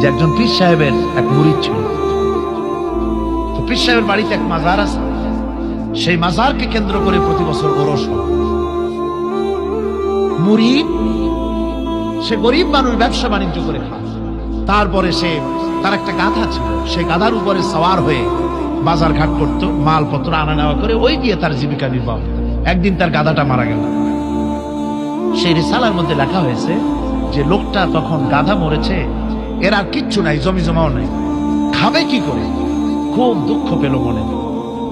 যে একজন পীর সাহেবের এক মুরিদ ছিল। তো পীর সাহেবের বাড়িতে এক মাজার আছে। সেই মাজারকে কেন্দ্র করে প্রতি বছর ওরস হয়। মুরিদ, সে গরিব মানুষ ব্যবসা বাণিজ্য করে খায়। তারপরে সে, তার একটা গাধা ছিল। সেই গাধার উপরে সওয়ার হয়ে বাজার ঘাট করত, মালপত্র আনা নেওয়া করে, ওই দিয়ে তার জীবিকা নির্বাহ একদিন তার গাধাটা মারা গেল। সেই রিসালার মধ্যে লেখা হয়েছে যে লোকটা তখন গাধা মরেছে এর আর কিচ্ছু নাই, জমি জমাও নাই। খাবে কি করে? খুব দুঃখ পেল মনে।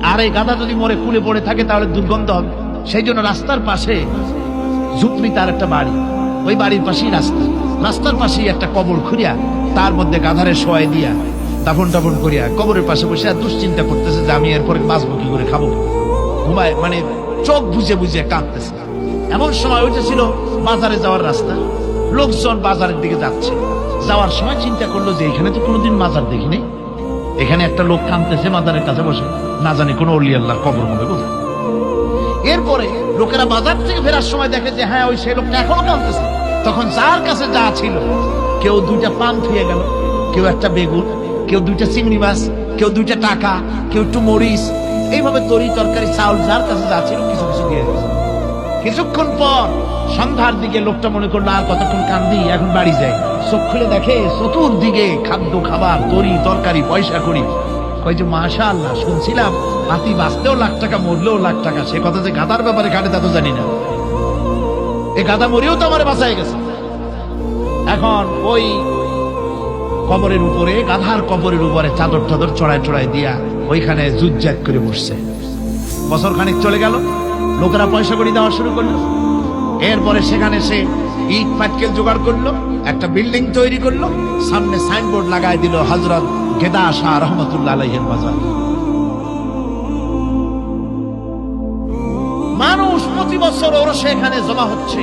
আর এই গাধা যদি মরে কুলে পড়ে থাকে, তাহলে দুর্গন্ধ হবে। সেই জন্য রাস্তার পাশে ঝুপড়ি তার একটা বাড়ি। ওই বাড়ির পাশেই রাস্তা। রাস্তার পাশেই একটা কবর খুঁড়িয়া তার মধ্যে গাধারে শোয়াই দিয়া দাফন টাফন করিয়া কবরের পাশে বসে আর দুশ্চিন্তা করতেছে যে আমি এরপরে বাঁচবো কি করে, খাব। ঘুমায় মানে চোখ বুঝে বুঝে কাঁদতেছে। এমন সময় ওইটা ছিল বাজারে যাওয়ার রাস্তা। লোকজন বাজারের দিকে যাচ্ছে। যাওয়ার সময় চিন্তা করল যে এখানে তো কোনোদিন মাজার দেখিনি। এখানে একটা লোক কাঁদতেছে মাজারের কাছে বসে। না জানি কোনো অলি আল্লাহর কবর হবে বোঝা এরপরে লোকেরা বাজার থেকে ফেরার সময় দেখে যে হ্যাঁ ওই সেই লোকটা এখনও কাঁদতেছে তখন যার কাছে যা ছিল, কেউ দুইটা পান থুয়ে গেল, কেউ একটা বেগুন, কেউ দুইটা চিংড়ি মাছ, কেউ দুইটা টাকা, কেউ একটু মরিচ। এইভাবে তরি তরকারি, চাউল, যার কাছে যা ছিল, কিছু কিছু দিয়ে দিয়েছে। কিছুক্ষণ পর সন্ধ্যার দিকে লোকটা মনে করল, আর কতক্ষণ কান্দি? এখন বাড়ি যাই। চোখ খুলে দেখে চতুর্দিকে খাদ্য, খাবার তরি তরকারি, পয়সা করি কই যে মাশা আল্লাহ শুনছিলাম হাতি বাঁচতেও লাখ টাকা, মরলেও লাখ টাকা। সে কথা যে গাদার ব্যাপারে কাটে, তা তো জানি না। এ গাদা মরেও তো আমার বাঁচাই গেছে। এখন ওই কবরের উপরে, গাধার কবরের উপরে চাদর টাদর চড়ায় চড়ায় দিয়া ওইখানে জুজ্জাত করে বসছে। বছর খানিক চলে গেল, লোকেরা পয়সা করি দেওয়া শুরু করল। এরপরে সেখানে সে ইট পাটকেল জোগাড় করল, একটা বিল্ডিং তৈরি করল, সামনে সাইনবোর্ড লাগাই দিল হজরত গেদা শাহ রহমতুল্লাহ আলহের বাজার। মানুষ প্রতি বছর ওর সেখানে জমা হচ্ছে,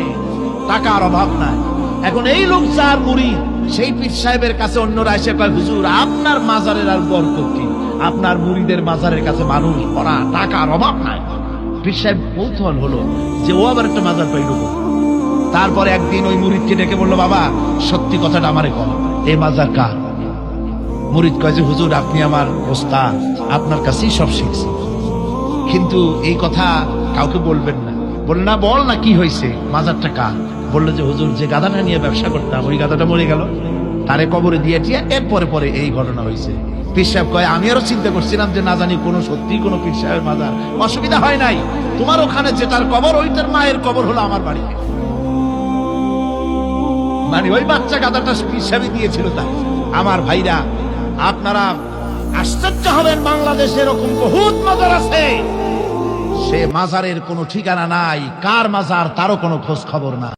টাকার অভাব নাই। এখন এই লোক যার মুড়ি, সেই পীর সাহেবের কাছে অন্যরা এসে কয়, হুজুর, আপনার মাজারের আর বরকত কি? আপনার মুড়িদের মাজারের কাছে মানুষ পড়া টাকার অভাব নাই। পীর সাহেব কৌতূহল হলো যে ও আবার একটা মাজার পাইল? তারপরে একদিন ওই মুরিদকে ডেকে বলল, বাবা, সত্যি কথাটা আমারে কম এই মাজার কার? মুরিদ কয় যে, হুজুর, আপনি আমার ওস্তাদ, আপনার কাছেই সব শিখছি। কিন্তু এই কথা কাউকে বলবেন না। বললেন না, বল না, কি হয়েছে? মাজারটা কার? বলল যে, হুজুর, যে গাদাটা নিয়ে ব্যবসা করতাম, ওই গাদাটা মরে গেল। তারে কবরে দিয়ে টিয়া এরপরে পরে এই ঘটনা হয়েছে পীর সাহেব কয়, আমি আরও চিন্তা করছিলাম যে না জানি কোনো সত্যি কোনো পীর সাহেবের মাজার। অসুবিধা হয় নাই। তোমার ওখানে যেটার কবর ওইটার মায়ের কবর হলো আমার বাড়িতে মানে ওই বাচ্চা গাদাটা পীর সাহেবই দিয়েছিল তাই আমার ভাইরা, আপনারা আশ্চর্য হবেন, বাংলাদেশে এরকম বহুত মাজার আছে। সে মাজারের কোনো ঠিকানা নাই। কার মাজার, তারও কোনো খোঁজ খবর না